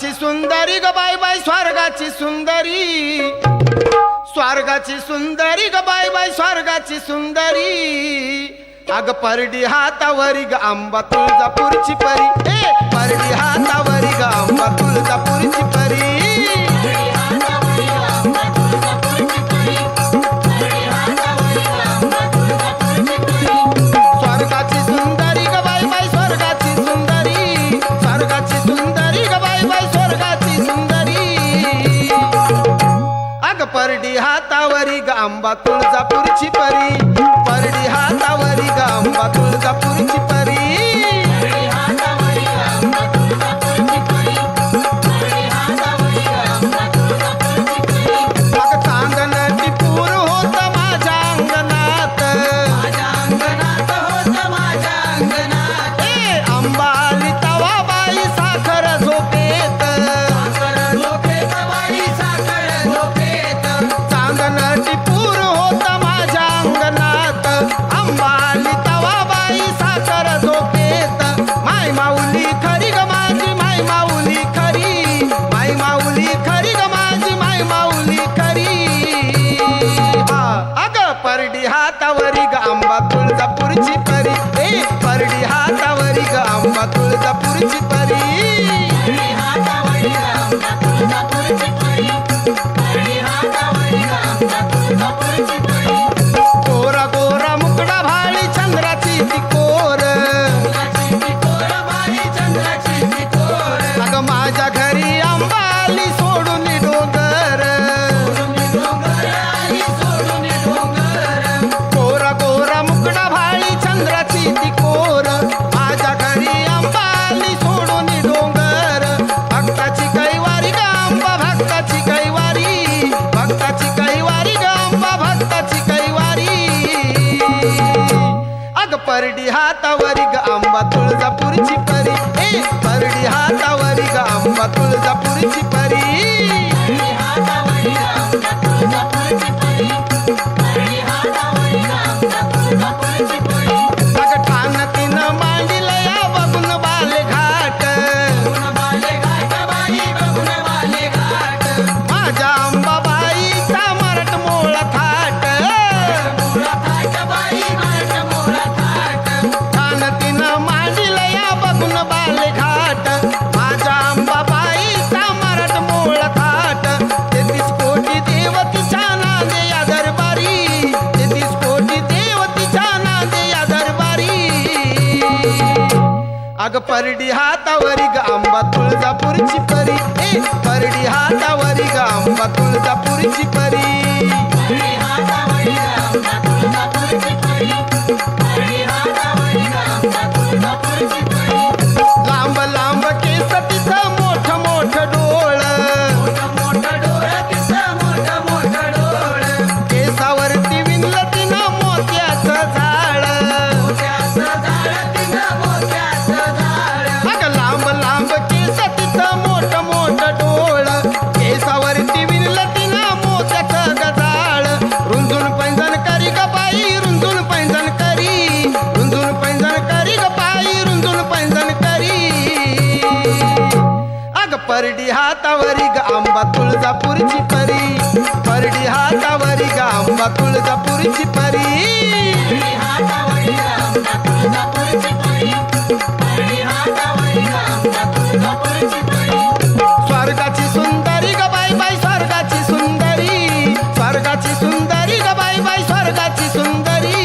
स्वर्गाची सुंदरी ग bye bye स्वर्गाची सुंदरी. स्वर्गाची सुंदरी ग bye bye स्वर्गाची सुंदरी. अग परडी हातावरी ग आंबा तुळजापूरची परी. ए परडी हातावरी ग आंबा तुळजापूरची परी. परडी हातावरी गांबा तुळजापूरची परी. परडी हातावरी तुळजापूरची परी. ए परडी हातावरी ग आंबा तुळजापूरची परी. परडी हातावरी ग आंबा तुळजापूरची परी. ए परडी हातावरी ग आंबा तुळजापूरची परी. अग परडी हातावरी ग आंबा तुळजापूरची परी. ए परडी हातावरी ग आंबा तुळजापूरची परी. परडी हातावरी ग आंबा तुळजापूरची परी. परडी हातावरी ग आंबा तुळजापूरची परी. स्वर्गाची सुंदरी ग बाई बाई स्वर्गाची सुंदरी. स्वर्गाची सुंदरी ग बाई बाई स्वर्गाची सुंदरी.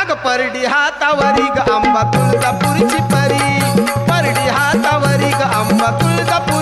अग परडी हातावरी ग आंबा तुळजापूरची I'm not cool,